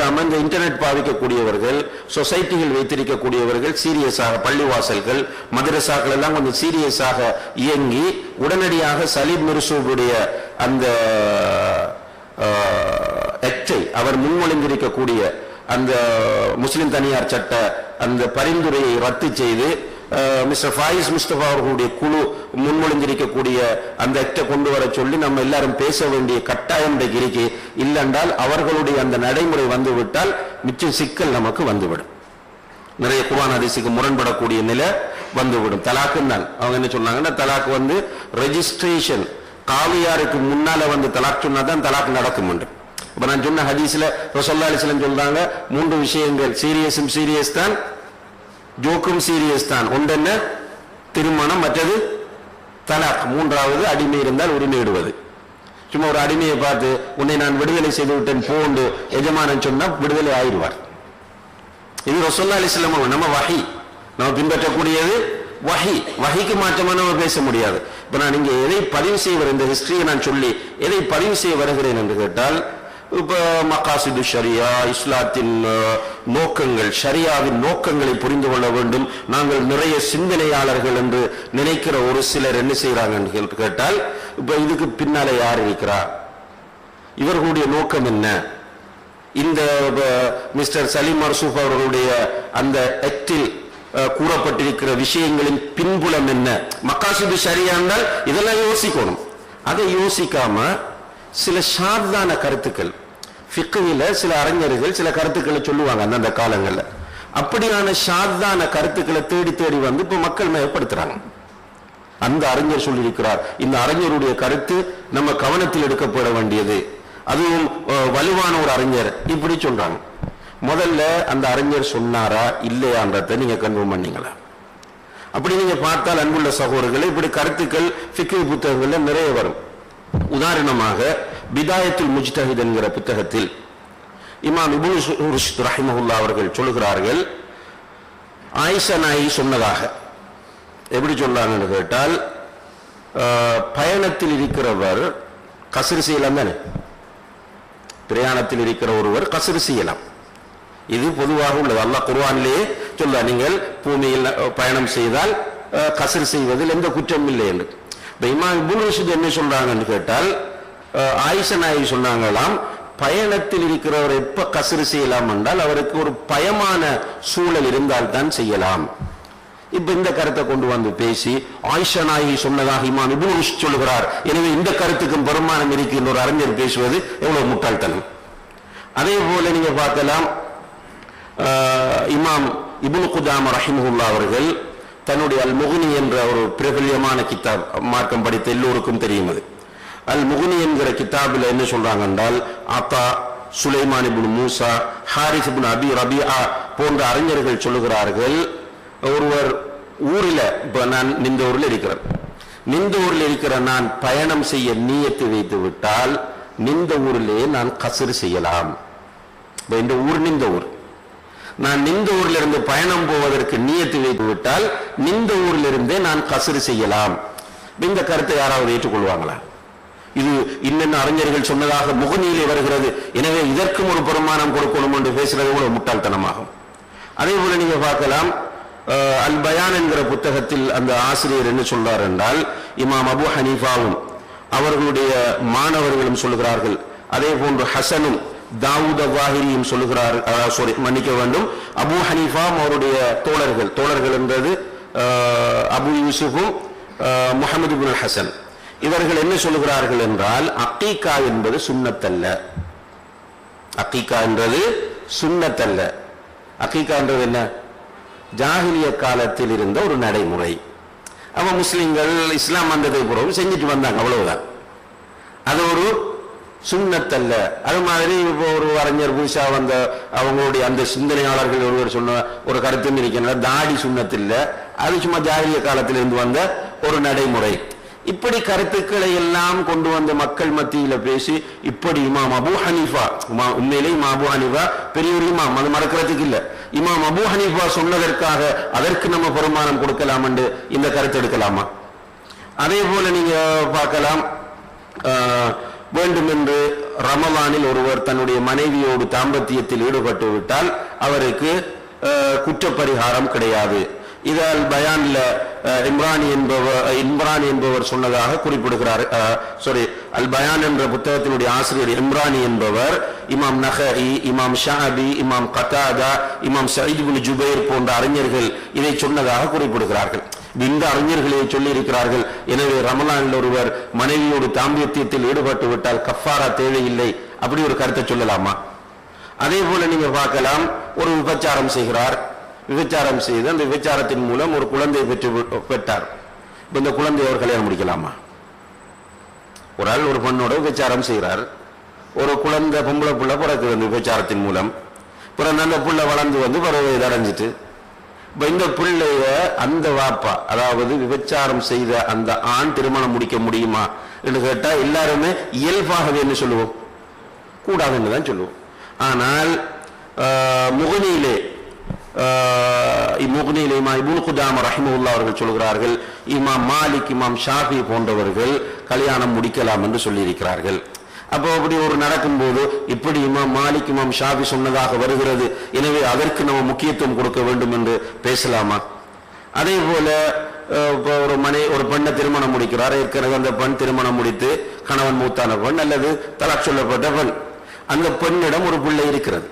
பார்க்காம இந்த இன்டர்நெட் பாவிக்கக்கூடியவர்கள் சொசைட்டிகள் வைத்திருக்கக்கூடியவர்கள் சீரியஸாக பள்ளிவாசல்கள் மதரசாக்கள் எல்லாம் கொஞ்சம் சீரியஸாக இயங்கி உடனடியாக சலீம் மிர்சூவுடைய அந்த எச்சை அவர் முன்மொழிந்திருக்கக்கூடிய அந்த முஸ்லிம் தனியார் சட்ட அந்த பரிந்துரையை ரத்து செய்து மிஸ்டர் ஃபாயிஸ் முஸ்தபா அவர்களுடைய குழு முன்மொழிஞ்சிருக்கக்கூடிய அந்த ஆக்டை கொண்டு வர சொல்லி நம்ம எல்லாரும் பேச வேண்டிய கட்டாயம் இன்றைக்கு இருக்கு. இல்லைன்றால் அவர்களுடைய அந்த நடைமுறை வந்துவிட்டால் மிச்சம் சிக்கல் நமக்கு வந்துவிடும். நிறைய குர்ஆன் அதிசிக்கு முரண்படக்கூடிய நிலை வந்துவிடும். தலாக்குனால் அவங்க என்ன சொன்னாங்கன்னா தலாக்கு வந்து ரெஜிஸ்ட்ரேஷன் காவியாருக்கு முன்னால வந்து தலாக் சொன்னா தான் தலாக் நடக்கும் என்று. இப்ப நான் சொன்ன ஹதீஸ்ல ரசல்லா அலிஸ்லம் சொல்றாங்க மூன்று விஷயங்கள். சீரியஸும் சீரியஸ் தான் ஜோக்கும் சீரியஸ் தான். ஒன்று என்ன திருமணம் மற்றது தலாக். மூன்றாவது அடிமை இருந்தால் உரிமையிடுவது. சும்மா ஒரு அடிமையை பார்த்து உன்னை நான் விடுதலை செய்து விட்டேன் போண்டு எஜமானன் சொன்னால் விடுதலை ஆயிடுவார். இது ரசோல்லா அலிஸ்லாம் நம்ம வகை நம்ம பின்பற்றக்கூடியது வகை வகைக்கு மாற்றமாக நம்ம பேச முடியாது. இப்போ நான் இங்கே எதை பதிவு செய்ய இந்த ஹிஸ்டரியை நான் சொல்லி எதை பதிவு செய்ய வருகிறேன் என்று கேட்டால் இப்போ மகாசிது ஷரியா இஸ்லாத்தின் நோக்கங்கள் ஷரியாவின் நோக்கங்களை புரிந்து கொள்ள வேண்டும். நாங்கள் நிறைய சிந்தனையாளர்கள் என்று நினைக்கிற ஒரு சிலர் என்ன செய்கிறாங்கன்னு கேட்டால் இப்போ இதுக்கு பின்னால யார் இருக்கிறா? இவர்களுடைய நோக்கம் என்ன? இந்த மிஸ்டர் சலீம் மர்சூப் அவர்களுடைய அந்த ஆக்டில் கூறப்பட்டிருக்கிற விஷயங்களின் பின்புலம் என்ன? மக்காசிது சரியா இதெல்லாம் யோசிக்கணும். அதை யோசிக்காம சில சாதாரண கருத்துக்கள் ஃபிக்குல சில அறிஞர்கள் சில கருத்துக்களை சொல்லுவாங்க அந்தந்த காலங்களில். அப்படியான ஷாத்தான கருத்துக்களை தேடி தேடி வந்து இப்போ மக்கள் மயப்படுத்துறாங்க அந்த அறிஞர் சொல்லியிருக்கிறார் இந்த அறிஞருடைய கருத்து நம்ம கவனத்தில் எடுக்கப்பட வேண்டியது. அதுவும் வலுவான ஒரு அறிஞர் இப்படி சொல்றாங்க. முதல்ல அந்த அறிஞர் சொன்னாரா இல்லையான்றதை நீங்க கன்ஃபார்ம் பண்ணீங்களா? அப்படி நீங்க பார்த்தால் அன்புள்ள சகோதரர்களை இப்படி கருத்துக்கள் ஃபிக்ஹ் புத்தகங்கள்ல நிறைய வரும். உதாரணமாக பிதாயத்துல் முஜ்தஹித் என்கிற புத்தகத்தில் இமாம் இப்னு ருஷ்த் ரஹிமஹுல்லா அவர்கள் சொல்லுகிறார்கள் ஆயிஷா நாயி சொன்னதாக. எப்படி சொல்றாங்கன்னு கேட்டால் பயணத்தில் இருக்கிறவர் கசிறு செய்யலாம் தானே? பிரயாணத்தில் இருக்கிற ஒருவர் கசிறு செய்யலாம். இது பொதுவாக உள்ளது. அல்லாஹ் குர்வானிலேயே சொல்ல நீங்கள் பூமியில் பயணம் செய்தால் கசிறு செய்வதில் எந்த குற்றம் இல்லை என்று. இப்போ இமாம் இபுல் ருஷ்த் என்ன சொல்றாங்கன்னு கேட்டால் ஆயிஷ நாயகி சொன்னாங்களாம் பயணத்தில் இருக்கிறவர் எப்ப கசிறு செய்யலாம் என்றால் அவருக்கு ஒரு பயமான சூழல் இருந்தால் தான் செய்யலாம். இப்ப இந்த கருத்தை கொண்டு வந்து பேசி ஆயிஷா நாயகி சொன்னதாக இமாம் இப்னு சொல்லுகிறார் எனவே இந்த கருத்துக்கும் பெருமானம் இருக்கு என்று ஒரு அறிஞர் பேசுவது எவ்வளவு முட்டாள்தனம். அதே போல நீங்க பார்க்கலாம் ஆஹ், இமாம் இப்னு குதாம ரஹிமுல்லா அவர்கள் தன்னுடைய அல் முகுனி என்ற ஒரு பிரபல்யமான கித்தாப் மார்க்கம் படித்த எல்லோருக்கும் தெரியும் அது. அல் முகுனி என்கிற கித்தாபில் என்ன சொல்றாங்க என்றால் Ata Sulaiman ibn Musa Harith ibn Abi Rabia போன்ற அறிஞர்கள் சொல்லுகிறார்கள் ஒருவர் ஊரில் இப்போ நான் நின்ற ஊரில் இருக்கிறேன். நின்ற ஊரில் இருக்கிற நான் பயணம் செய்ய நீயத்து வைத்து விட்டால் நின்ற ஊரிலே நான் கசரு செய்யலாம். இப்போ இந்த ஊர் நின்ற ஊர். நான் நிந்த ஊரில் இருந்து பயணம் போவதற்கு நீயத்து வைத்து விட்டால் நிந்த ஊரில் இருந்தே நான் கசரு செய்யலாம். இந்த கருத்தை யாராவது ஏற்றுக்கொள்வாங்களா? இது இன்னென்ன அறிஞர்கள் சொன்னதாக முகநீலை வருகிறது. எனவே இதற்கும் ஒரு பெருமானம் கொடுக்கணும் என்று பேசுறது கூட முட்டாள்தனமாகும். அதே போல நீங்க பார்க்கலாம் அஹ், அல் பயான் என்கிற புத்தகத்தில் அந்த ஆசிரியர் என்ன சொல்றார் என்றால் இமாம் அபு ஹனீஃபாவும் அவர்களுடைய மாணவர்களும் சொல்லுகிறார்கள் அதே போன்று ஹசனும் தாவூத் வாஹிரியும் சொல்லுகிறார் சாரி மன்னிக்க வேண்டும். அபு ஹனீஃபாவும் அவருடைய தோழர்கள் தோழர்கள் என்றது அபு யூசுஃபும் முகமது முஹம்மது பின் ஹசன். இவர்கள் என்ன சொல்லுகிறார்கள் என்றால் அக்கீகா என்பது சுண்ணத்தல்ல. அக்கீகா என்றது சுண்ணத்தல்ல. அக்கீகா என்றது என்ன? ஜாகிலிய காலத்தில் இருந்த ஒரு நடைமுறை. அவன் முஸ்லிம்கள் இஸ்லாம் வந்ததை பிறகு செஞ்சுட்டு வந்தாங்க அவ்வளவுதான். அது ஒரு சுண்ணத்தல்ல. அது மாதிரி இப்போ ஒரு அறிஞர் புதுசா வந்த அவங்களுடைய அந்த சிந்தனையாளர்கள் ஒருவர் சொன்ன ஒரு கருத்து இருக்கிற தாடி சுண்ணத்தில்ல. அது சும்மா ஜாகிலிய காலத்திலிருந்து வந்த ஒரு நடைமுறை. இப்படி கருத்துக்களை எல்லாம் கொண்டு வந்த மக்கள் மத்தியில பேசி இப்படி இமாம் அபு ஹனீஃபா இமா- உண்மையிலே இமாம் அபு ஹனீஃபா பெரிய ஒரு இமாம் அது மறக்கிறதுக்கு இல்ல. இமாம் அபு ஹனீஃபா சொன்னதற்காக அதற்கு நம்ம பெருமானம் கொடுக்கலாம் என்று இந்த கருத்து எடுக்கலாமா? அதே போல நீங்க பார்க்கலாம் ஆஹ், வேண்டும் என்று ரமலானில் ஒருவர் தன்னுடைய மனைவியோடு தாம்பத்தியத்தில் ஈடுபட்டு விட்டால் அவருக்கு குற்றப்பரிகாரம் கிடையாது. இதால் பயானில் இம்ரானி இம்ரான் என்பவர் இம்ரான் என்பவர் சொன்னதாக குறிப்பிடுகிறார் சாரி அல் பயான் என்ற புத்தகத்தினுடைய ஆசிரியர் இம்ரானி என்பவர் இமாம் நஹரி இமாம் ஷாபி இமாம் கத்தாதா இமாம் சயீத் ஜுபைர் போன்ற அறிஞர்கள் இதை சொன்னதாக குறிப்பிடுகிறார்கள். இந்த அறிஞர்களே சொல்லி இருக்கிறார்கள் எனவே ரமலானில் ஒருவர் மனைவியோடு தாம்பியத்தியத்தில் ஈடுபட்டு விட்டால் கஃபாரா தேவையில்லை அப்படி ஒரு கருத்தை சொல்லலாமா? அதே போல நீங்க பார்க்கலாம் ஒரு விபச்சாரம் செய்கிறார் விபச்சாரம் செய்து அந்த விபச்சாரத்தின் மூலம் ஒரு குழந்தையை பெற்று பெற்றார். இப்போ இந்த குழந்தை அவர் கல்யாணம் முடிக்கலாமா? ஒரு ஆள் ஒரு பெண்ணோட விபச்சாரம் செய்கிறார். ஒரு குழந்தை பொம்பளை புள்ள பிறக்குது அந்த விபச்சாரத்தின் மூலம் பிறகு அந்த புள்ள வளர்ந்து வந்து பிறகு இதடைஞ்சிட்டு இப்போ இந்த பிள்ளைய அந்த வாப்பா அதாவது விபச்சாரம் செய்த அந்த ஆண் திருமணம் முடிக்க முடியுமா என்று கேட்டால் எல்லாருமே இயல்பாகவே என்ன சொல்லுவோம்? கூடாதுன்னு தான் சொல்லுவோம். ஆனால் முகனியிலே ஆஹ், இம்முகனியிலே இமா இபுல் குதாம ரஹிமுல்லா அவர்கள் சொல்கிறார்கள் இமாம் மாலிக் இமாம் ஷாஃபி போன்றவர்கள் கல்யாணம் முடிக்கலாம் என்று சொல்லியிருக்கிறார்கள். அப்போ அப்படி ஒரு நடக்கும்போது இப்படி இமாம் மாலிக் இமாம் ஷாஃபி சொன்னதாக வருகிறது. எனவே அதற்கு நம்ம முக்கியத்துவம் கொடுக்க வேண்டும் என்று பேசலாமா? அதே போல அஹ், இப்போ ஒரு மனை ஒரு பெண்ணை திருமணம் முடிக்கிறார். ஏற்கனவே அந்த பெண் திருமணம் முடித்து கணவன் மூத்தான பெண் அல்லது தலாக் சொல்லப்பட்ட பெண். அந்த பெண்ணிடம் ஒரு பிள்ளை இருக்கிறது.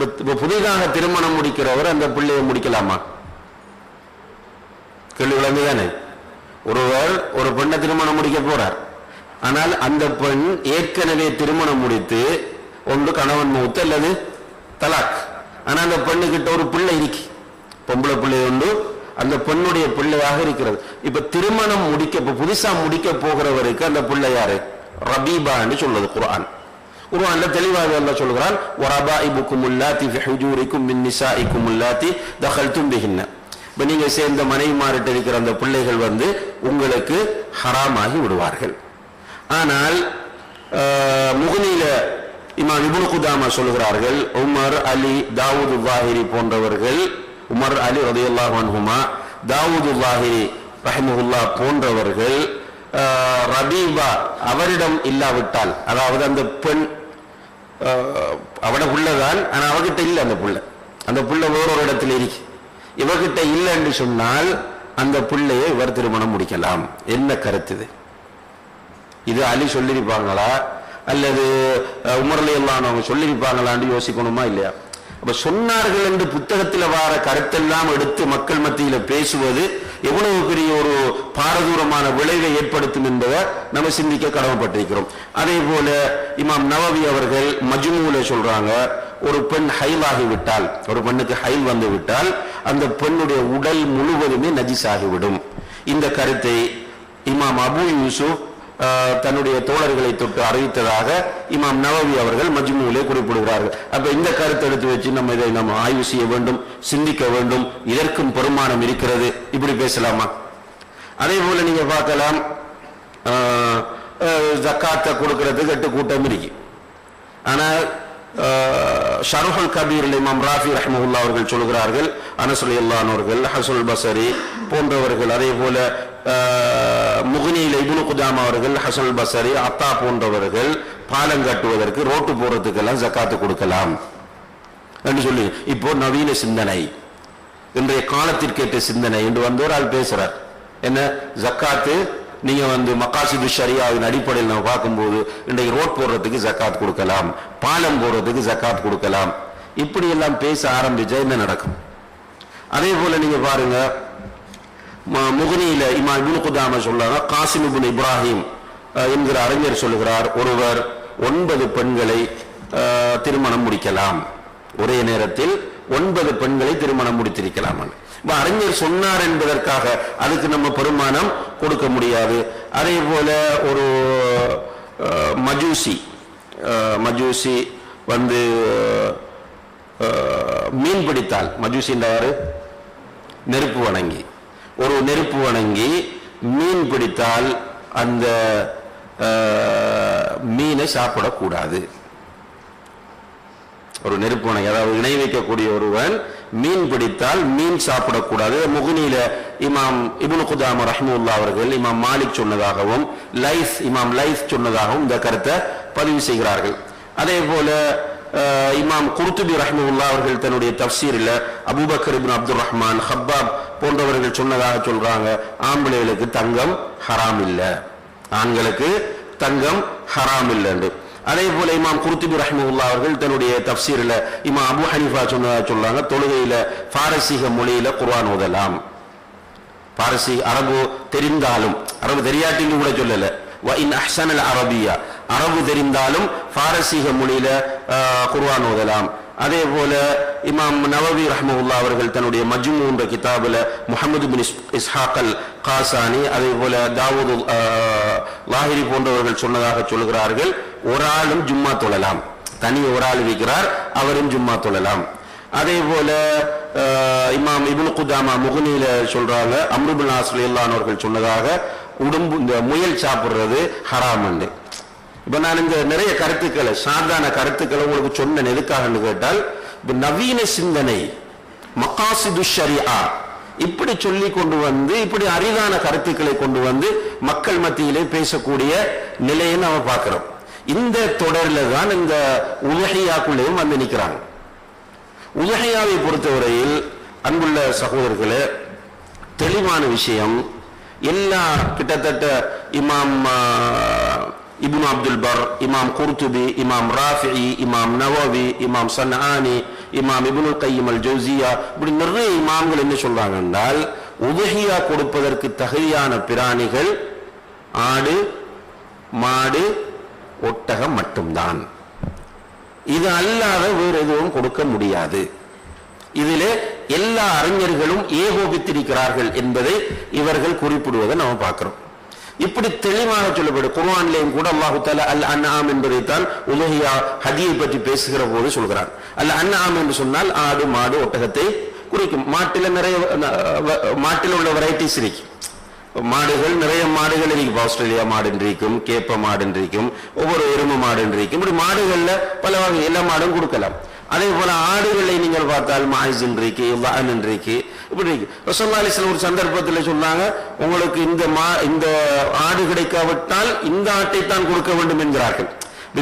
இப்ப- புதிதாக திருமணம் முடிக்கிறவர் அந்த பிள்ளையை முடிக்கலாமா? கேள்வி விளங்குதானே ஒருவர் ஒரு பெண்ணை திருமணம் முடிக்க போறார். ஆனால் அந்த பெண் ஏற்கனவே திருமணம் முடித்து ஒன்று கணவன் மூத்து அல்லது தலாக். ஆனா அந்த பெண்ணுகிட்ட ஒரு பிள்ளை இருக்கு. பொம்பளை பிள்ளை ஒன்று அந்த பெண்ணுடைய பிள்ளையாக இருக்கிறது. இப்ப திருமணம் முடிக்க இப்ப புதுசா முடிக்க போகிறவருக்கு அந்த பிள்ளை யாரு? ரபீபான்னு சொல்லுது குரான் குர்ஆன்ல தெளிவாக அல்லாஹ் சொல்கிறான் வரபாஇபுக்கும் உல்லாத்தி ஹுஜூரிக்கும் மின் நிசாஇக்கும் உல்லாத்தி தகல்தும் பிஹின்ன. இப்போ நீங்கள் சேர்ந்த மனைவிமாரிட்ட இருக்கிற அந்த பிள்ளைகள் வந்து உங்களுக்கு ஹராமாகி விடுவார்கள். ஆனால் ஆஹ், முகனில இமாம் இபுல் குதாமா சொல்கிறார்கள் உமர் அலி தாவூது வாஹிரி போன்றவர்கள் உமர் அலி ரதியல்லாஹு அன்ஹுமா தாவூது வாஹிரி ரஹமுல்லா போன்றவர்கள் ஆஹ், ரபீபா அவரிடம் இல்லாவிட்டால் அதாவது அந்த பெண் அவட புள்ளதான் ஆனா அவகிட்ட இல்ல அந்த புள்ள. அந்த புள்ள வேறொரு இடத்துல இருக்கு. இவகிட்ட இல்லைன்னு சொன்னால் அந்த பிள்ளையை இவர் திருமணம் முடிக்கலாம். என்ன கருத்து இது? இது அலி சொல்லியிருப்பாங்களா? அல்லது அஹ், உமர்ல எல்லாம் அவங்க சொல்லியிருப்பாங்களான்னு யோசிக்கணுமா இல்லையா? அப்ப சொன்னார்கள் என்று புத்தகத்தில் வார கருத்தெல்லாம் எடுத்து மக்கள் மத்தியில பேசுவது எவ்வளவு பெரிய ஒரு பாரதூரமான விளைவை ஏற்படுத்தும் என்பதை நம்ம சிந்திக்க கடமைப்பட்டிருக்கிறோம். அதே போல இமாம் நவவி அவர்கள் மஜ்மூல சொல்றாங்க ஒரு பெண் ஹைல் ஆகிவிட்டால் ஒரு பெண்ணுக்கு ஹைல் வந்து விட்டால் அந்த பெண்ணுடைய உடல் முழுவதுமே நஜிஸாகிவிடும். இந்த கருத்தை இமாம் அபு யூசுப் ஆஹ், தன்னுடைய தோழர்களை தொட்டு அறிவித்ததாக இமாம் நவவி அவர்கள் மஜ்மூலே குறிப்பிடுகிறார்கள். அப்ப இந்த கருத்தை எடுத்து வச்சு நம்ம இதை நம்ம ஆய்வு செய்ய வேண்டும் சிந்திக்க வேண்டும் இதற்கும் பெருமானம் இருக்கிறது. இப்படி பேசலாமா? அதே போல நீங்க பார்க்கலாம் ஜக்காத்தை கொடுக்கறதுக்கு எட்டு கூட்டம் இருக்கு. ஆனால் ஷருஹல் கபீர் இமாம் ராஃபி ரஹ்மஹுல்லா அவர்கள் சொல்கிறார்கள் அனசுல் அவர்கள் ஹசுல் பசரி போன்றவர்கள் அதே போல முகனியில் இபுனு குதாம் அவர்கள் ஹசல் பசரி அத்தா போன்றவர்கள் பாலம் கட்டுவதற்கு ரோட்டு போறதுக்கெல்லாம் ஜக்காத்து கொடுக்கலாம். என்று சொல்லி இப்போ நவீன சிந்தனை இன்றைய காலத்திற்கேற்ற சிந்தனை என்று வந்து ஒரு ஆள் பேசுறார். என்ன? ஜக்காத்து. நீங்க வந்து மக்காசிது ஷரியாவின் அடிப்படையில் நம்ம பார்க்கும்போது இன்றைக்கு ரோட் போடுறதுக்கு ஜக்காத் கொடுக்கலாம். பாலம் போடுறதுக்கு ஜக்காத் கொடுக்கலாம். இப்படி எல்லாம் பேச ஆரம்பிச்சா என்ன நடக்கும்? அதே போல நீங்க பாருங்க ம- முகனியில இமா இப்னு குதாமா சொல்றாங்க காசிம் இப்ராஹிம் என்கிற அறிஞர் சொல்லுகிறார் ஒருவர் ஒன்பது பெண்களை அஹ், திருமணம் முடிக்கலாம். ஒரே நேரத்தில் ஒன்பது பெண்களை திருமணம் முடித்திருக்கலாம் அறிஞர் சொன்னார் என்பதற்காக அதுக்கு நம்ம பெருமானம் கொடுக்க முடியாது. அதே போல ஒரு மஜூசி மஜூசி வந்து மீன் பிடித்தால் மஜூசின்ற நெருப்பு வணங்கி ஒரு நெருப்பு வணங்கி மீன் பிடித்தால் அந்த மீனை சாப்பிடக்கூடாது. ஒரு நெருப்பு வணங்கி அதாவது இணை வைக்கக்கூடிய ஒருவன் மீன் பிடித்தால் மீன் சாப்பிடக்கூடாது. முகுனியில இமாம் இப்னு குதாம ரஹ்முல்லா அவர்கள் இமாம் மாலிக் சொன்னதாகவும் லைஃப் இமாம் லைஃப் சொன்னதாகவும் இந்த கருத்தை பதிவு செய்கிறார்கள். அதே போல அஹ், இமாம் குர்துபி ரஹ்முல்லா அவர்கள் தன்னுடைய தப்சீரில் அபுபக்கர் இபின் அப்துல் ரஹ்மான் ஹப்பாப் போன்றவர்கள் சொன்னதாக சொல்றாங்க ஆம்பளைகளுக்கு தங்கம் ஹராம் இல்லை. ஆண்களுக்கு தங்கம் ஹராம் இல்லைன்னு அதே போல இமாம் குர்துபி ரஹ்முல்லா அவர்கள் தன்னுடைய தப்சீரில் இமாம் அபு ஹனீஃபா சொன்னதாக சொல்றாங்க தொழுகையில பாரசீக மொழியில குர்ஆன் ஓதலாம். பாரசி அரபு தெரிந்தாலும் அரபு தெரியாட்டின்னு கூட சொல்லல. வ இன் அஹ்சனல் அரபியா அரபு தெரிந்தாலும் பாரசீக மொழியில ஆஹ், குர்ஆன் ஓதலாம். அதே போல இமாம் நவவி ரஹ்மவுல்லா அவர்கள் தன்னுடைய மஜ்மு என்ற கிதாபுல முகமது பின் இஸ்ஹாக்கல் காசானி அதே போல தாவூது ஆஹ், லாஹிரி போன்றவர்கள் சொன்னதாக சொல்கிறார்கள். ஒரு ஆளும் ஜும்மா தொழலாம். தனி ஒரு ஆள் இருக்கிறார் அவரும் ஜும்மா தொழலாம். அதே போல இமாம் இப்னு குதாமா முகுனியில சொல்றாங்க அம்ருபுல் நாஸ்லாம் அவர்கள் சொன்னதாக உடம்பு இந்த முயல் சாப்பிடுறது ஹராமண்டு இப்ப நான் இந்த நிறைய கருத்துக்களை சாதாரண கருத்துக்களை உங்களுக்கு சொன்ன எதுக்காகன்னு கேட்டால் இப்ப நவீன சிந்தனை மக்காசிது ஷரியா இப்படி சொல்லி கொண்டு வந்து இப்படி அரிதான கருத்துக்களை கொண்டு வந்து மக்கள் மத்தியிலே பேசக்கூடிய நிலையை நம்ம பார்க்கிறோம். இந்த தொடரில் தான் இந்த உலகையாக்குள்ளேயும் வந்து நிற்கிறாங்க உலகையாவை பொறுத்தவரையில் அன்புள்ள சகோதரர்களே தெளிவான விஷயம் எல்லா கிட்டத்தட்ட இமாம் ஆஹ், இப்னு அப்துல் பர் இமாம் குர்துபி இமாம் ராஃபி இமாம் நவாவி இமாம் சன்ஹானி இமாம் இப்னுல் கையம் அல் ஜோசியா இப்படி நிறைய இமாம்கள் என்ன சொல்றாங்க என்றால் உதகியா கொடுப்பதற்கு தகுதியான பிராணிகள் ஆடு மாடு ஒட்டகம் மட்டும்தான். இது அல்லாத வேறு எதுவும் கொடுக்க முடியாது. இதிலே எல்லா அறிஞர்களும் ஏகோபித்திருக்கிறார்கள் என்பதை இவர்கள் குறிப்பிடுவதை நம்ம பார்க்கிறோம். இப்படி தெளிவாக சொல்லப்படும் குர்வான்லேயும் கூட அல்லாஹு தாலா அல் அன்னாம் என்பதைத்தான் உலகியா ஹதியை பற்றி பேசுகிற போது சொல்கிறார் அல் அன்னாம் என்று சொன்னால் ஆடு மாடு ஒட்டகத்தை குறிக்கும். மாட்டில நிறைய மாட்டில் உள்ள வெரைட்டிஸ் இருக்கு. மாடுகள் நிறைய மாடுகள் இன்றைக்கு ஆஸ்திரேலியா மாடு இருக்கும் கேப்ப மாடு இருக்கும் ஒவ்வொரு எருமை மாடு இருக்கும் இப்படி மாடுகள்ல பல வகை எல்லா மாடும் கொடுக்கலாம். அதே போல ஆடுகளை நீங்கள் பார்த்தால் மாய்ஸ் இன்றைக்கு வான் இன்றைக்கு இப்படி இருக்கு. ரசோல்லா அலிஸ்லாம் ஒரு சந்தர்ப்பத்தில் சொன்னாங்க உங்களுக்கு இந்த மா இந்த ஆடு கிடைக்காவிட்டால் இந்த ஆட்டை தான் கொடுக்க வேண்டும் என்கிறார்கள்.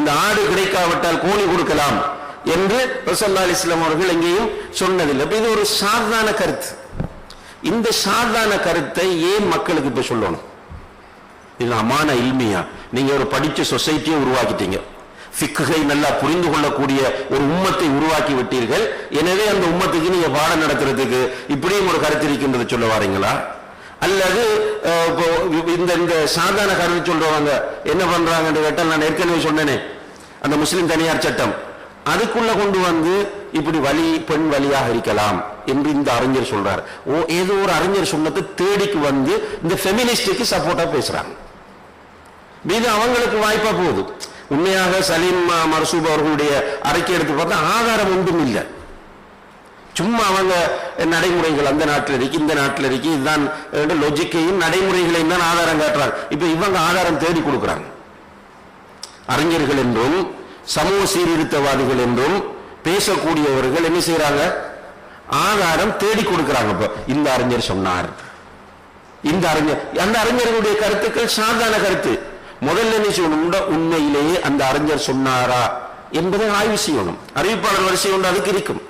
இந்த ஆடு கிடைக்காவிட்டால் கோழி கொடுக்கலாம் என்று ரசோல்லா அலிஸ்லாம் அவர்கள் எங்கேயும் சொன்னதில்லை. இது ஒரு சாதாரண கருத்து. இந்த சாதாரண கருத்தை ஏன் மக்களுக்கு இப்ப சொல்லணும்? இது அமான இல்மையா. நீங்க ஒரு படிச்ச சொசைட்டியை உருவாக்கிட்டீங்க. ஃபிக்குகை நல்லா புரிந்து கொள்ளக்கூடிய ஒரு உம்மத்தை உருவாக்கி விட்டீர்கள். எனவே அந்த உம்மத்துக்கு நீங்க பாடம் நடத்துறதுக்கு இப்படியும் ஒரு கருத்து இருக்கின்றது சொல்ல வாரீங்களா? அல்லது இப்போ இந்த இந்த சாதாரண கருத்து சொல்றவங்க என்ன பண்றாங்கன்னு கேட்டால் நான் ஏற்கனவே சொன்னேனே. அந்த முஸ்லிம் தனியார் சட்டம். அதுக்குள்ள கொண்டு வந்து இப்படி வழி பெண் வழியாக இருக்கலாம். என்று இந்த அறிஞர் சொல்றார். ஓ ஏதோ ஒரு அறிஞர் சொன்னதை தேடிக்கு வந்து இந்த ஃபெமினிஸ்டுக்கு சப்போர்ட்டா பேசுறாங்க. மீது அவங்களுக்கு வாய்ப்பா போகுது. உண்மையாக சலீம் மர்சூப் அவர்களுடைய அறிக்கை எடுத்து பார்த்தா ஆதாரம் ஒன்றும் இல்லை. சும்மா அவங்க நடைமுறைகள் அந்த நாட்டில் இருக்கு இந்த நாட்டில் இருக்கு இதுதான் லொஜிக்கையும் நடைமுறைகளையும் தான் ஆதாரம் காட்டுறாங்க. இப்ப இவங்க ஆதாரம் தேடி கொடுக்குறாங்க. அறிஞர்கள் என்றும் சமூக சீர்திருத்தவாதிகள் என்றும் பேசக்கூடியவர்கள் என்ன செய்யறாங்க ஆதாரம் தேடி கொடுக்கிறாங்க இப்போ. இந்த அறிஞர் சொன்னார். இந்த அறிஞர் அந்த அறிஞர்களுடைய கருத்துக்கள் சாதாரண கருத்து. முதல்ல நீ செய்யணும்? உண்மையிலேயே அந்த அறிஞர் சொன்னாரா என்பதை ஆய்வு செய்யணும். அறிவிப்பாளர் வரிசை ஒன்று அதுக்கு இருக்கும்.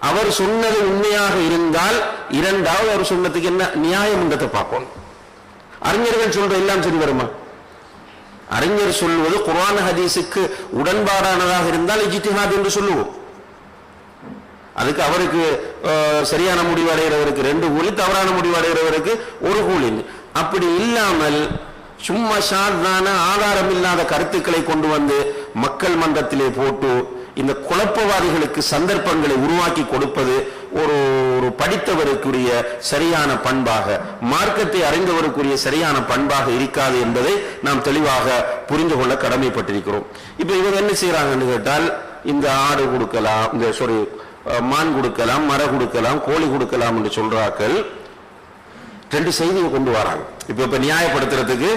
அவர் சொன்னது உண்மையாக இருந்தால் இரண்டாவது அவர் சொன்னதுக்கு என்ன? நியாயம் என்றதை பார்க்கணும் அறிஞர்கள் சொல்ற எல்லாம் சரி வருமா? அறிஞர் சொல்லுவது குரான் ஹதீஸுக்கு உடன்பாடானதாக இருந்தால் இஜித்திஹாத் என்று சொல்லுவோம். அதுக்கு அவருக்கு சரியான முடிவு அடைகிறவருக்கு ரெண்டு கூலி தவறான முடிவு அடைகிறவருக்கு ஒரு கூலி. அப்படி இல்லாமல் சும்மா சாதாரண ஆதாரம் இல்லாத கருத்துக்களை கொண்டு வந்து மக்கள் மன்றத்திலே போட்டு இந்த குழப்பவாதிகளுக்கு சந்தர்ப்பங்களை உருவாக்கி கொடுப்பது ஒரு ஒரு படித்தவருக்குரிய சரியான பண்பாக மார்க்கத்தை அறிந்தவருக்குரிய சரியான பண்பாக இருக்காது என்பதை நாம் தெளிவாக புரிந்து கொள்ள கடமைப்பட்டிருக்கிறோம். இப்ப இவர் என்ன செய்யறாங்கன்னு கேட்டால் இந்த ஆடு கொடுக்கலாம் இந்த சாரி மான் கொடுக்கலாம் மர கொடுக்கலாம் கோழி கொடுக்கலாம் என்று சொல்றாக்கள் ரெண்டு செய்தியை கொண்டு வராங்க. இப்ப இப்ப நியாயப்படுத்துறதுக்கு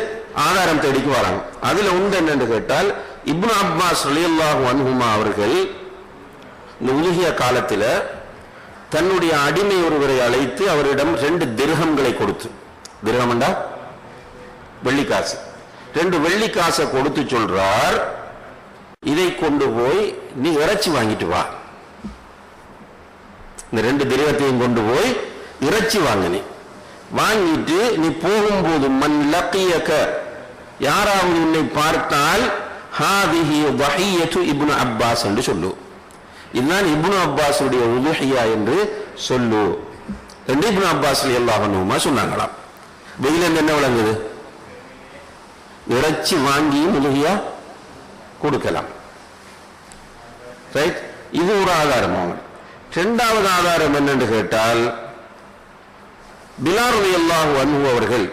ஆதாரம் தேடிக்கு வராங்க. அதுல உண்டு என்னன்னு கேட்டால் இப்னு அப்பாஸ் ரலியல்லாஹு அன்ஹுமா அவர்கள் இந்த உலகிய காலத்துல தன்னுடைய அடிமை ஒருவரை அழைத்து அவரிடம் ரெண்டு திருகங்களை கொடுத்து. திருகம்டா வெள்ளிக்காசு. ரெண்டு வெள்ளிக்காசை கொடுத்து சொல்றார் இதை கொண்டு போய் நீ இறைச்சி வாங்கிட்டு வா. இந்த ரெண்டு திரவத்தையும் கொண்டு போய் இறைச்சி வாங்கினேன் வாங்கிட்டு நீ போகும்போது மண் லக்கியக்க யாராவது உன்னை பார்த்தால் ஹாதிஹி வஹியத்து இப்னு அப்பாஸ் என்று சொல்லு. இதுதான் இப்னு அப்பாஸுடைய உதுஹியா என்று சொல்லு என்று இப்னு அப்பாஸ் எல்லா சொன்னாங்களாம். வெயில என்ன விளங்குது? இறைச்சி வாங்கியும் உதவியா கொடுக்கலாம். ரைட் இது ஒரு ஆதாரம் அவங்க இரண்டாவது ஆதாரம் என்னென்று கேட்டால் பிலார் அல்லாஹு அன்பு அவர்கள்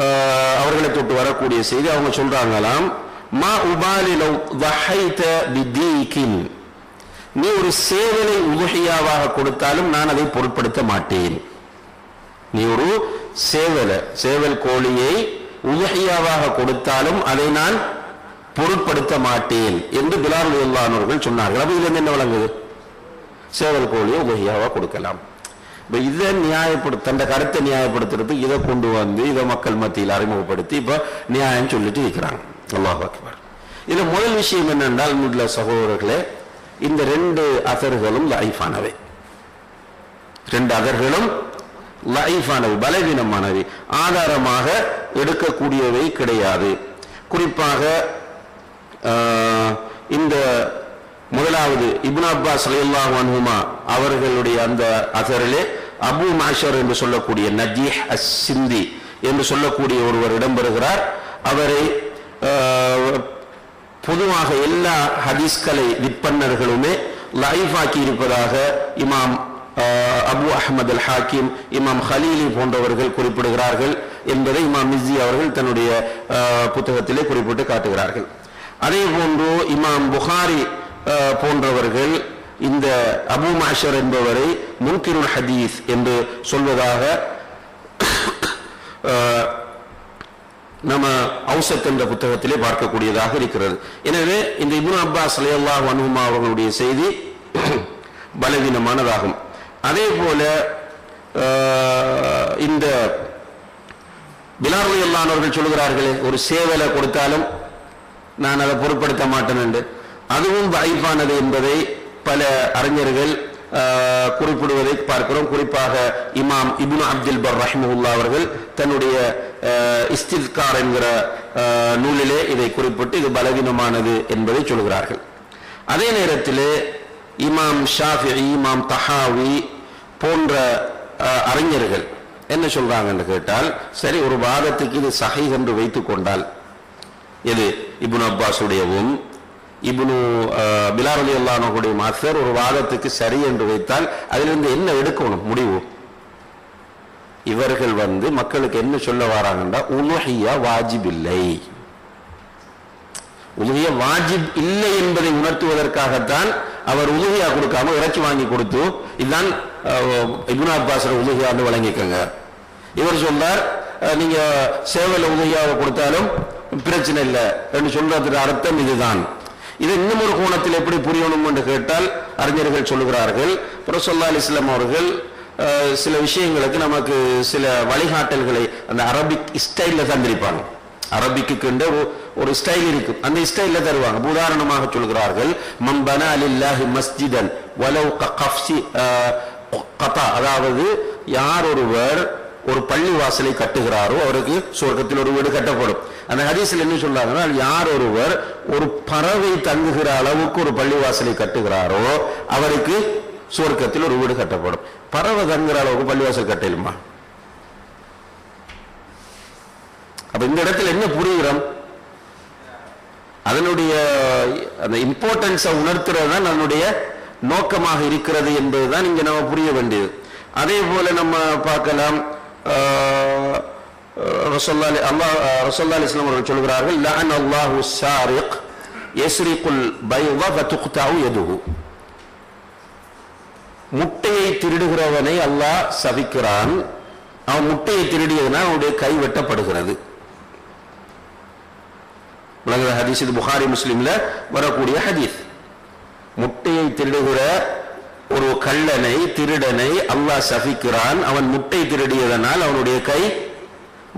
ஆஹ், அவர்களை தொட்டு வரக்கூடிய செய்தி அவங்க சொல்றாங்களாம் மா உபாலிலோ வஹைத பிதீகின். நீ ஒரு சேவலை உதகையாவாக கொடுத்தாலும் நான் அதை பொருட்படுத்த மாட்டேன். நீ ஒரு சேவல சேவல் கோழியை உதகையாவாக கொடுத்தாலும் அதை நான் பொருட்படுத்த மாட்டேன் என்று பிலார் அவர்கள் சொன்னார்கள். அப்ப இதுல இருந்து என்ன வழங்குது சேவல் கோழியை உலகையாவா கொடுக்கலாம். இப்ப இதை நியாயப்படுத்த அந்த கருத்தை நியாயப்படுத்துறதுக்கு இதை கொண்டு வந்து இதை மக்கள் மத்தியில் அறிமுகப்படுத்தி இப்ப நியாயம் சொல்லிட்டு இருக்கிறாங்க. அல்லாஹ் அக்பர். முதல் விஷயம் என்னென்றால் உள்ள சகோதரர்களே இந்த ரெண்டு அசர்களும் லைஃபானவை. ரெண்டு அதர்களும் லைஃபானவை பலவீனமானவை. ஆதாரமாக எடுக்கக்கூடியவை கிடையாது. குறிப்பாக ஆஹ், இந்த முதலாவது இப்னு அப்பாஸ் ரலியல்லாஹு அன்ஹுமா அவர்களுடைய அந்த அசரிலே அபு மாஷர் என்று சொல்லக்கூடிய நஜீஹ் அஸ் சிந்தி என்று சொல்லக்கூடிய ஒருவர் இடம்பெறுகிறார். அவரை ஆஹ், பொதுவாக எல்லா ஹதீஸ்கலை விற்பன்னர்களுமே லைஃபாக்கி இருப்பதாக இமாம் ஆஹ், அபு அஹமது அல் ஹாக்கிம் இமாம் ஹலீலி போன்றவர்கள் குறிப்பிடுகிறார்கள் என்பதை இமாம் மிஸ்ஜி அவர்கள் தன்னுடைய ஆஹ், புத்தகத்திலே குறிப்பிட்டு காட்டுகிறார்கள். அதே போன்று இமாம் புகாரி போன்றவர்கள் இந்த அபு மாஷர் என்பவரை முன்கிருள் ஹதீஸ் என்று சொல்வதாக ஆஹ், நம்ம அவுசத் என்ற புத்தகத்திலே பார்க்கக்கூடியதாக இருக்கிறது. எனவே இந்த இப்னு அப்பாஸ் அலையல்லாஹ் அனுமா அவர்களுடைய செய்தி பலவீனமானதாகும். அதே போல இந்த பிலார் அல்லானவர்கள் சொல்கிறார்களே ஒரு சேவலை கொடுத்தாலும் நான் அதை பொருட்படுத்த மாட்டேன் என்று. அதுவும் வாய்ப்பானது என்பதை பல அறிஞர்கள் ஆஹ், குறிப்பிடுவதை பார்க்கிறோம். குறிப்பாக இமாம் இபுன் அப்துல் பர் ரஹ்மஹுல்லா அவர்கள் தன்னுடைய ஆஹ், என்கிற நூலிலே இதை குறிப்பிட்டு இது பலவீனமானது என்பதை சொல்கிறார்கள். அதே நேரத்திலே இமாம் ஷாஃபி இமாம் தஹாவி போன்ற அறிஞர்கள் என்ன சொல்றாங்கன்னு கேட்டால் சரி ஒரு வாதத்துக்கு இது சஹை என்று வைத்துக் கொண்டால் எது? இபுன் அப்பாஸுடையவும் இப்னு பிலார் அலி அல்லானுடைய மாஸ்டர் ஒரு வாதத்துக்கு சரி என்று வைத்தால் அதிலிருந்து என்ன எடுக்கணும்? முடிவு. இவர்கள் வந்து மக்களுக்கு என்ன சொல்ல வராங்கன்னா உலுஹியா வாஜிப் இல்லை உலகிய வாஜிப் இல்லை என்பதை உணர்த்துவதற்காகத்தான் அவர் உலகியா கொடுக்காம இறைச்சி வாங்கி கொடுத்து இதுதான் அஹ், இப்னு அப்பாஸ் உலுகியான்னு வழங்கிக்கங்க. இவர் சொல்றார் நீங்க சேவல உதவியாக கொடுத்தாலும் பிரச்சனை இல்லை. என்று சொல்றதுக்கு அர்த்தம் இதுதான். இது இன்னும் ஒரு கோணத்தில் எப்படி புரியணும் என்று கேட்டால் அறிஞர்கள் சொல்லுகிறார்கள். பிரசல்லா இஸ்லாம் அவர்கள் சில விஷயங்களுக்கு நமக்கு சில வழிகாட்டல்களை அந்த அரபிக் ஸ்டைலில் தந்திருப்பாங்க அரபிக்கு ஒரு- ஒரு ஸ்டைல் இருக்கும் அந்த ஸ்டைலில் தருவாங்க. உதாரணமாக சொல்கிறார்கள் மம்பனா அலில்லாஹி மஸ்ஜிதன் வலவ் க- கஃப்சி, கதா. அதாவது யார் ஒருவர் ஒரு பள்ளி வாசலை கட்டுகிறாரோ அவருக்கு சுவர்க்கத்தில் ஒரு வீடு கட்டப்படும். அந்த ஹதீஸ்ல என்ன சொல்றாங்கன்னா யார் ஒருவர் ஒரு பறவை தங்குகிற அளவுக்கு ஒரு பள்ளி வாசலை கட்டுகிறாரோ அவருக்கு சுவர்க்கத்தில் ஒரு வீடு கட்டப்படும். பறவை தங்குற அளவுக்கு பள்ளிவாசல் கட்டலுமா? அப்ப இந்த இடத்துல என்ன புரிகிறோம்? அதனுடைய அந்த இம்பார்ட்டன்ஸை உணர்த்துறது தான் நம்முடைய நோக்கமாக இருக்கிறது என்பதுதான் இங்க நம்ம புரிய வேண்டியது. அதே போல நம்ம பார்க்கலாம் ரசூல்லா அலி- அல்லாஹ் ஆஹ், ரசூல்லா இஸ்லாம் அவர்கள் சொல்கிறார்கள் லஅன் அல்லாஹு சாரிக் யஸ்ரிகுல் பைத ஃபதுக்தஉ யதுஹு. முட்டையை திருடுகிறவனை அல்லாஹ் சபிக்கிறான். அவன் முட்டையை திருடியதுனால் அவனுடைய கை வெட்டப்படுகிறது. விளங்குற ஹதீஸ் இது புகாரி முஸ்லிம்ல வரக்கூடிய ஹதீஸ். முட்டையை திருடுகிற ஒரு கள்ளனை திருடனை அல்லாஹ் சபிக்கிறான் அவன் முட்டை திருடியதனால் அவனுடைய கை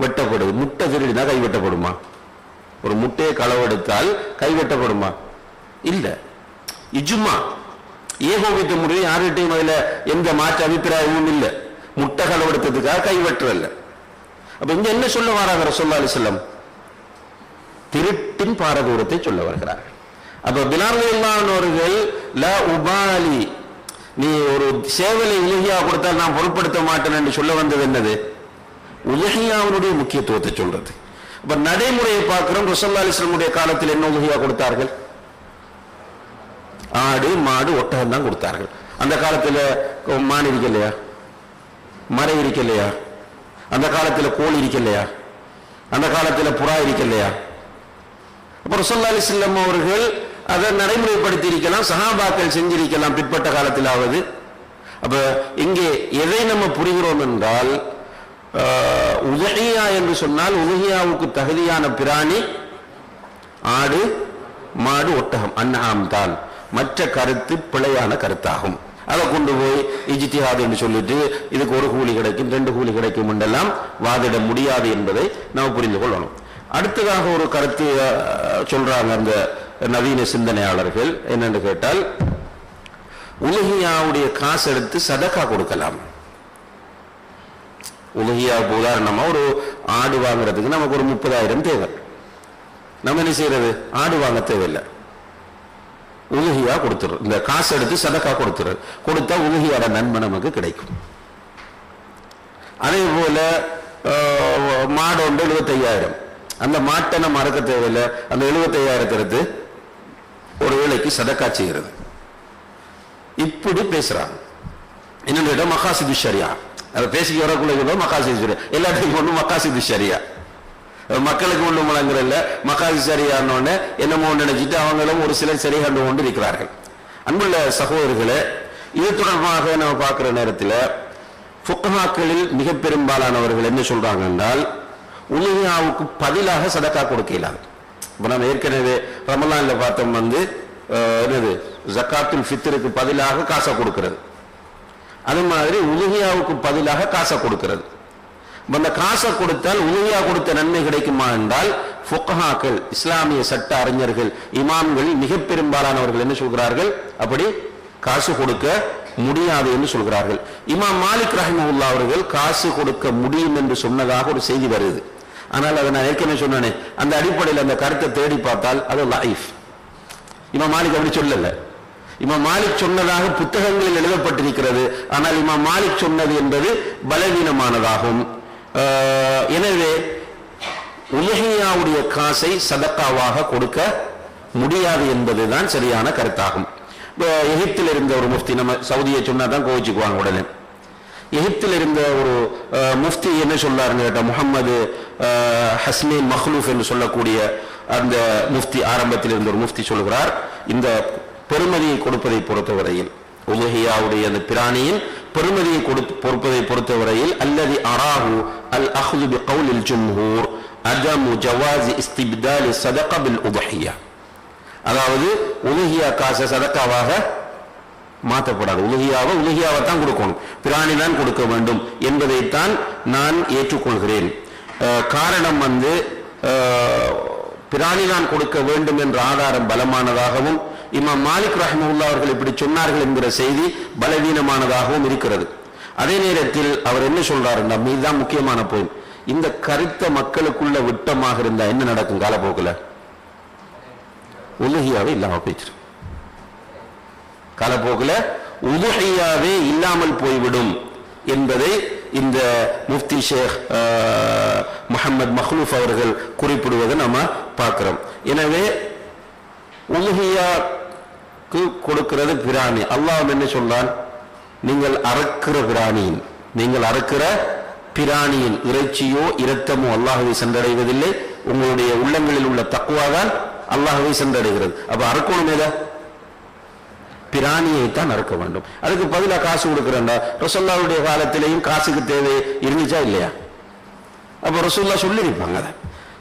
வெட்டப்படுது. முட்டை திருடினா கை வெட்டப்படுமா? ஒரு முட்டையை களவெடுத்தால் கை வெட்டப்படுமா? இல்ல. இஜுமா. ஏகோபித்த முறை யார்கிட்டையும் அதில் எந்த மாற்று அபிப்பிராயமும் இல்லை. முட்டை களவெடுத்ததுக்காக கை வெட்டுறல்ல. அப்ப இங்க என்ன சொல்ல வராங்க ரசோல்லா செல்லம் திருட்டின் பாரதூரத்தை சொல்ல வருகிறார்கள். அப்ப பிலார்வர்கள் ல உபாலி நீ ஒரு சேவலை உலகியா கொடுத்தால் நான் பொருட்படுத்த மாட்டேன் என்று சொல்ல வந்தது என்னது? உலகியாவினுடைய முக்கியத்துவத்தை சொல்றது. இப்ப நடைமுறையை பார்க்கிறோம் ரசல்லா அலிஸ்லமுடைய காலத்தில் என்ன உலகியா கொடுத்தார்கள்? ஆடு மாடு ஒட்டகம் தான் கொடுத்தார்கள். அந்த காலத்துல மான் இருக்கலையா மறை இருக்கலையா அந்த காலத்துல கோழி இருக்கலையா அந்த காலத்துல புறா இருக்கலையா அப்ப ரசல்லா அலிஸ்லம் அவர்கள் அதை நடைமுறைப்படுத்தி இருக்கலாம் சகாபாக்கள் செஞ்சிருக்கலாம் பிற்பட்ட காலத்திலாவது. அப்ப இங்கே எதை நம்ம புரிகிறோம் என்றால் ஆஹ், உதகியா என்று சொன்னால் உதகியாவுக்கு தகுதியான பிராணி ஆடு மாடு ஒட்டகம் அன்னஹாம் தான். மற்ற கருத்து பிழையான கருத்தாகும். அதை கொண்டு போய் இஜித்திஹாத் என்று சொல்லிட்டு இதுக்கு ஒரு கூலி கிடைக்கும் ரெண்டு கூலி கிடைக்கும் என்றெல்லாம் வாதிட முடியாது என்பதை நாம் புரிந்து கொள்ளணும். அடுத்ததாக ஒரு கருத்து சொல்றாங்க அந்த நவீன சிந்தனையாளர்கள் என்னன்னு கேட்டால் உலகியாவுடைய காசு எடுத்து சதக்கா கொடுக்கலாம். உலகியாவுக்கு உதாரணமா ஒரு ஆடு வாங்குறதுக்கு நமக்கு ஒரு முப்பதாயிரம் தேவை. நம்ம என்ன செய்யறது? ஆடு வாங்க தேவையில்லை. உலகியா கொடுத்துரும் இந்த காசு எடுத்து சதக்கா கொடுத்துரு. கொடுத்தா உலகியோட நன்மை நமக்கு கிடைக்கும். அதே போல ஆஹ், மாடு ஒன்று எழுபத்தையாயிரம். அந்த மாட்டை நம்ம மறக்க தேவையில்லை. அந்த எழுபத்தையாயிரத்தை எடுத்து ஒரு வேலைக்கு சதக்கா செய்கிறது இப்படி பேசுறாங்க. என்னன்னு கேட்டா மகாசிது ஷரியா. அதை பேசிக்க வரக்குள்ள மகாசிது ஷரியா. எல்லாத்தையும் ஒன்று மகாசிது ஷரியா. மக்களுக்கு ஒன்றும் வழங்குறதில்ல மகாசி சரியானோடனே என்னமோ நினைச்சிட்டு அவங்களும் ஒரு சிலர் சரி கண்டு கொண்டு இருக்கிறார்கள் அன்புள்ள சகோதரர்களே இது தொடர்பாக நம்ம பார்க்குற நேரத்தில் ஃபுக்கஹாக்களில் மிக பெரும்பாலானவர்கள் என்ன சொல்றாங்க என்றால் உலகியாவுக்கு பதிலாக சதக்கா கொடுக்க இப்போ நம்ம ஏற்கனவே ரமலானில் பார்த்தோம் வந்து என்னது ஜக்காத்துல் ஃபித்தருக்கு பதிலாக காசை கொடுக்கிறது. அது மாதிரி உலகியாவுக்கு பதிலாக காசை கொடுக்கிறது. அந்த காசை கொடுத்தால் உதவியா கொடுத்த நன்மை கிடைக்குமா என்றால் ஃபுக்ஹாக்கள் இஸ்லாமிய சட்ட அறிஞர்கள் இமாம்கள் மிக பெரும்பாலானவர்கள் என்ன சொல்கிறார்கள்? அப்படி காசு கொடுக்க முடியாது என்று சொல்கிறார்கள். இமாம் மாலிக் ரஹிமவுல்லா அவர்கள் காசு கொடுக்க முடியும் என்று சொன்னதாக ஒரு செய்தி வருது. ஆனால் அதை நான் ஏற்கனவே சொன்னேனே அந்த அடிப்படையில் அந்த கருத்தை தேடி பார்த்தால் அது லைஃப் இமாம் மாலிக் அப்படி சொல்லல. இமாம் மாலிக் சொன்னதாக புத்தகங்களில் எழுதப்பட்டிருக்கிறது. ஆனால் இமாம் மாலிக் சொன்னது என்பது பலவீனமானதாகும். எனவே உலகியாவுடைய காசை சதக்காவாக கொடுக்க முடியாது என்பதுதான் சரியான கருத்தாகும். எகிப்தில் இருந்த ஒரு முஃப்தி நம்ம சவுதியை சொன்னா தான் கோவிச்சுக்குவாங்க உடனே. எகிப்தில் இருந்த ஒரு அஹ், முஃப்தி என்ன சொல்றாருன்னு கேட்டால் முகமது அஹ், மஹ்லூஃப் என்று சொல்லக்கூடிய அந்த முஃப்தி ஆரம்பத்தில் இருந்த ஒரு முஃப்தி சொல்கிறார். இந்த பெருமதியை கொடுப்பதை பொறுத்தவரையில் உலகியாவுடைய அந்த பிராணியின் பெருமதியை கொடு பொறுப்பதை பொறுத்தவரையில் அல்லது அராஹு அல் அஹ்து பி கவுலில் ஜும்ஹூர் அதமு ஜவாஸ் இஸ்திபிதாலி சதகபில் உதஹியா. அதாவது உலகியா காசை சதக்காவாக மாற்றப்படாது. உலகியாவை உலகியாவை தான் கொடுக்கணும். பிராணி தான் கொடுக்க வேண்டும் என்பதைத்தான் நான் ஏற்றுக்கொள்கிறேன். காரணம் வந்து பிராணி தான் கொடுக்க வேண்டும் என்ற ஆதாரம் பலமானதாகவும் இமாம் மாலிக் ரஹமுல்லா அவர்கள் இப்படி சொன்னார்கள் என்கிற செய்தி பலவீனமானதாகவும் இருக்கிறது. அதே நேரத்தில் அவர் என்ன சொல்றாருன்னா மீதுதான் முக்கியமான போய் இந்த கருத்த மக்களுக்குள்ள விட்டமாக இருந்தா என்ன நடக்கும் காலப்போக்கில்? உலகியாவே இல்லாம போயிடுச்சு. காலப்போக்கில் உதுஹையாவே இல்லாமல் போய்விடும் என்பதை இந்த முஃப்தி ஷேக் முகமது முஹம்மது மஹ்லூஃப் அவர்கள் குறிப்பிடுவதை நம்ம பார்க்கிறோம். எனவே உலுஹியாக்கு கொடுக்கிறது பிராணி. அல்லாஹ் என்ன சொல்றான்? நீங்கள் அறக்கிற பிராணியின் நீங்கள் அறக்கிற பிராணியின் இறைச்சியோ இரத்தமோ அல்லாஹுவை சென்றடைவதில்லை. உங்களுடைய உள்ளங்களில் உள்ள தக்குவாதான் அல்லாஹுவை சென்றடைகிறது. அப்ப அறக்கணும் ஏதா பிராணியை தான் அறுக்க வேண்டும். அதுக்கு பதிலா காசு கொடுக்கிறேன்டா. ரசோல்லாவுடைய காலத்திலையும் காசுக்கு தேவை இருந்துச்சா இல்லையா? அப்போ ரசூல்லா சொல்லியிருப்பாங்க அதை.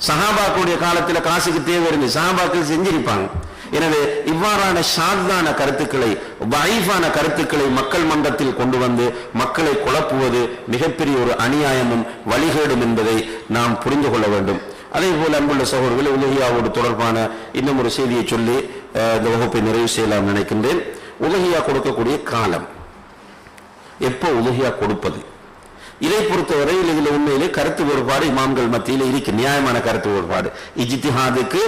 சஹாபாக்குடைய காலத்துல காசுக்கு தேவை இருந்து சஹாபாக்கள் செஞ்சிருப்பாங்க. எனவே இவ்வாறான சாதான கருத்துக்களை வைஃபான கருத்துக்களை மக்கள் மன்றத்தில் கொண்டு வந்து மக்களை குழப்புவது மிகப்பெரிய ஒரு அநியாயமும் வழிகேடும் என்பதை நாம் புரிந்து கொள்ள வேண்டும். அதே போல அன்புள்ள சகோதரர்கள் உலகியாவோடு தொடர்பான இன்னும் ஒரு செய்தியை சொல்லி அஹ், இந்த வகுப்பை நிறைவு செய்யலாம் நினைக்கின்றேன். உதகையா கொடுக்கக்கூடிய காலம். எப்போ உதகையா கொடுப்பது? இதை பொறுத்தவரையில் இதில் உண்மையிலே கருத்து வேறுபாடு இமாம்கள் மத்தியில் இருக்கு. நியாயமான கருத்து வேறுபாடு. இஜித்திஹாதுக்கு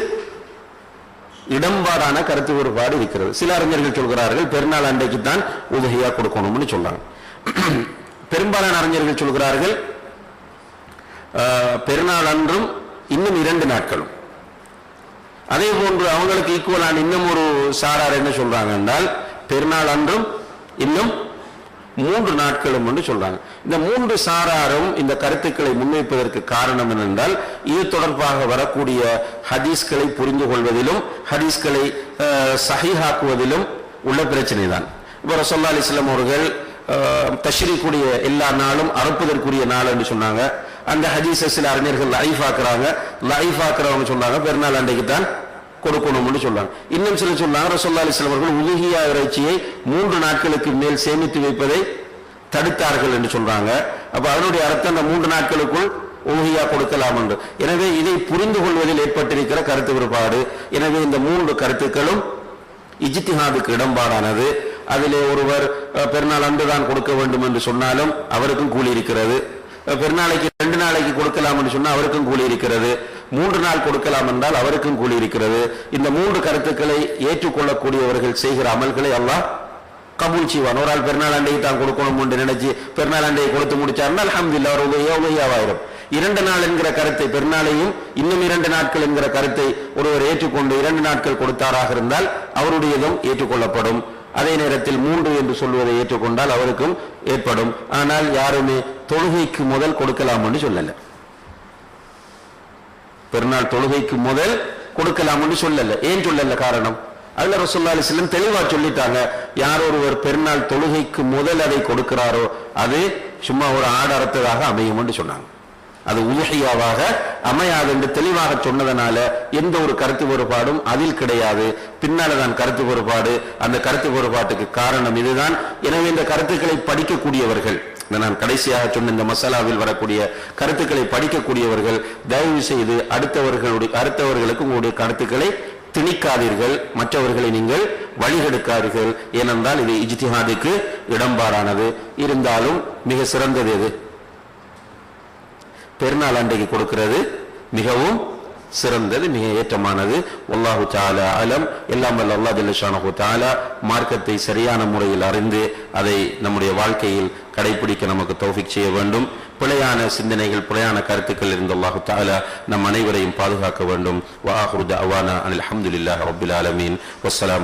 இடம்பாடான கருத்து வேறுபாடு இருக்கிறது. சில அறிஞர்கள் சொல்கிறார்கள் பெருநாள் அன்றைக்கு தான் உதகையா கொடுக்கணும்னு சொல்றாங்க. பெரும்பாலான அறிஞர்கள் சொல்கிறார்கள் ஆஹ், பெருநாள் அன்றும் இன்னும் இரண்டு நாட்களும். அதே போன்று அவங்களுக்கு ஈக்குவலான இன்னும் ஒரு சாரார் என்ன சொல்றாங்க என்றால் பெருநாள் அன்றும் இன்னும் மூன்று நாட்களும் என்று சொல்றாங்க. இந்த மூன்று சாராரும் இந்த கருத்துக்களை முன்வைப்பதற்கு காரணம் என்னென்றால் இது தொடர்பாக வரக்கூடிய ஹதீஸ்களை புரிந்து கொள்வதிலும் ஹதீஸ்களை அஹ், உள்ள பிரச்சனை தான் இப்போ ரசோல்லா அலிஸ்லாம் அவர்கள் தஷ்ரீக்குடைய எல்லா நாளும் அறுப்பதற்குரிய நாள் என்று சொன்னாங்க. அந்த ஹதீஸை சில அறிஞர்கள் லைஃப் ஆக்குறாங்க. லைஃப் ஆக்குறவங்க சொன்னாங்க பெருநாள் அன்றைக்கு தான் கொடுக்கணும்னு சொல்றாங்க இன்னும் சில சொன்னாங்க ரசோல்லா அலிஸ்லாம் அவர்கள் உலுகியா இறைச்சியை மூன்று நாட்களுக்கு மேல் சேமித்து வைப்பதை தடுத்தார்கள் என்று சொல்றாங்க. அப்ப அதனுடைய அர்த்தம் அந்த மூன்று நாட்களுக்குள் உலுகியா கொடுக்கலாம் என்று. எனவே இதை புரிந்து கொள்வதில் ஏற்பட்டிருக்கிற கருத்து வேறுபாடு. எனவே இந்த மூன்று கருத்துக்களும் இஜித்திஹாதுக்கு இடம்பாடானது. அதிலே ஒருவர் பெருநாள் அன்று தான் கொடுக்க வேண்டும் என்று சொன்னாலும் அவருக்கும் கூலி இருக்கிறது. பெருநாளைக்கு ரெண்டு நாளைக்கு கொடுக்கலாம் என்று சொன்னால் அவருக்கும் கூலி இருக்கிறது. மூன்று நாள் கொடுக்கலாம் என்றால் அவருக்கும் கூலி இருக்கிறது. இந்த மூன்று கருத்துக்களை ஏற்றுக்கொள்ளக்கூடியவர்கள் செய்கிற அமல்களை அல்லாஹ் கபூல் செய்வான். ஒரு ஆள் பெருநாள் அண்டையை தான் கொடுக்கணும் என்று நினைச்சு பெருநாள் அண்டையை கொடுத்து முடிச்சாருன்னா அல்ஹம்துலில்லாஹ் ஒரு உதவியா உதவியாவாயிரும் இரண்டு நாள் என்கிற கருத்தை பெருநாளையும் இன்னும் இரண்டு நாட்கள் என்கிற கருத்தை ஒருவர் ஏற்றுக்கொண்டு இரண்டு நாட்கள் கொடுத்தாராக இருந்தால் அவருடையதும் ஏற்றுக்கொள்ளப்படும். அதே நேரத்தில் மூன்று என்று சொல்வதை ஏற்றுக்கொண்டால் அவருக்கும் ஏற்படும். ஆனால் யாருமே தொழுகைக்கு முதல் கொடுக்கலாம் என்று சொல்லலை. பெருநாள் தொழுகைக்கு முதல் கொடுக்கலாம்னு சொல்லல. ஏன் சொல்லல காரணம்? அதுல ரசூல்லா அலிஸ்லம் தெளிவா சொல்லிட்டாங்க. யார் ஒருவர் பெருநாள் தொழுகைக்கு முதல் அதை கொடுக்கிறாரோ அது சும்மா ஒரு ஆடு அறுத்ததாக அமையும்னு சொன்னாங்க. அது உலகையாவாக அமையாது என்று தெளிவாக சொன்னதனால எந்த ஒரு கருத்து வேறுபாடும் அதில் கிடையாது. பின்னால தான் கருத்து வேறுபாடு. அந்த கருத்து வேறுபாட்டுக்கு காரணம் இதுதான். எனவே இந்த கருத்துக்களை படிக்கக்கூடியவர்கள் நான் கடைசியாக சொன்ன இந்த மசாலாவில் வரக்கூடிய கருத்துக்களை படிக்கக்கூடியவர்கள் தயவு செய்து அடுத்தவர்களுடைய அடுத்தவர்களுக்கு உங்களுடைய கருத்துக்களை திணிக்காதீர்கள். மற்றவர்களை நீங்கள் வழிகெடுக்காதீர்கள். ஏனென்றால் இது இஜ்திஹாதுக்கு இடம்பாடானது. இருந்தாலும் மிக சிறந்தது எது? பெருநாள் அன்றைக்கு கொடுக்கிறது. மிகவும் சிறந்தது மிக ஏற்றமானது. அல்லாஹு தாலா அலம். எல்லாம் வல்ல அல்லா தில்லஷானஹு தாலா மார்க்கத்தை சரியான முறையில் அறிந்து அதை நம்முடைய வாழ்க்கையில் கடைபிடிக்க நமக்கு தௌஃபிக் செய்ய வேண்டும். பிழையான சிந்தனைகள் பிழையான கருத்துக்கள் இருந்த அல்லாஹு தாலா நம் அனைவரையும் பாதுகாக்க வேண்டும். வாஹுர் அவானா அனில் அஹமதுல்லாஹ் ரபுல் ஆலமீன். வசலாம்